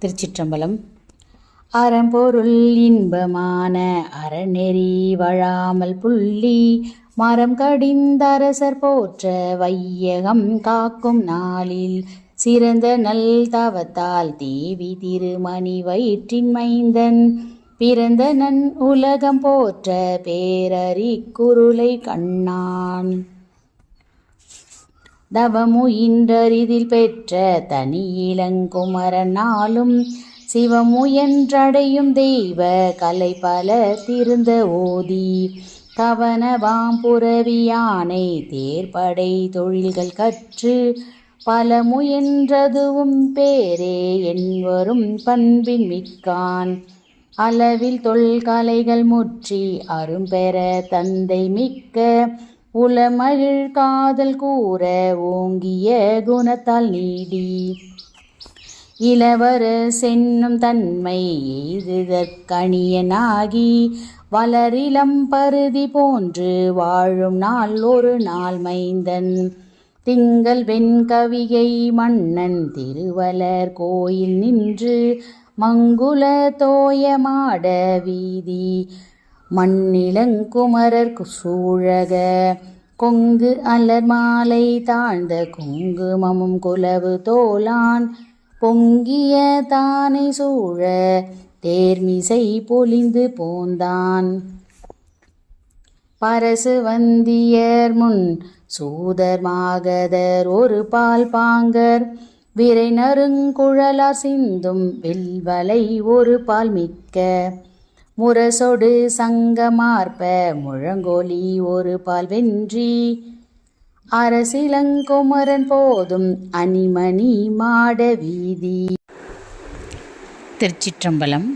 திருச்சிற்றம்பலம். அறம்பொருள் இன்பமான அறநெறி வழாமல் புள்ளி மரம் கடிந்தரசர் போற்ற வையகம் காக்கும் நாளில் சிறந்த நல் தவத்தால் தேவி திருமணி வயிற்றின் மைந்தன். பிறந்த நன் உலகம் போற்ற பேரறி குருளை கண்ணான். தவமுயின்றரிதில் பெற்ற தனி இளங்குமரனாலும் சிவமுயன்றடையும் தெய்வ கலை பல திருந்த ஓதி. கவனவாம்புறவியானை தேர்படை தேர்ப்படை தொழில்கள் கற்று பல முயன்றதுவும் பேரே என்வரும் பண்பின் மிக்கான். அளவில் தொல்கலைகள் முற்றி அரும்பெற தந்தை மிக்க உளமகிழ் காதல் கூற ஓங்கிய குணத்தால் நீடி. இளவர சென்னும் தன்மை எய்துதற்கணியனாகி வளரிளம் பருதி போன்று வாழும் நாள் ஒரு நாள் மைந்தன். திங்கள் வெண்கவிகை மன்னன் திருவலர் கோயில் நின்று மங்குல தோயமாட வீதி மண்ணிலங்குமரர் சூழக கொங்கு அலர் மாலை தாழ்ந்த குங்குமமும் குலவு தோலான். பொங்கிய தானை சூழ தேர்மிசை பொலிந்து போந்தான். பரசு வந்தியர் முன் சூதர் மாகதர் ஒரு பால் பாங்கர். விரை நறுங்குழலார் சிந்தும் வெல்வலை ஒரு பால் மிக்க. முரசொடு சங்கமார்ப்ப முழங்கோலி ஒரு பால் வென்றி. அரசிலங்குமரன் போதும் அணிமணி மாட வீதி. திருச்சிற்றம்பலம்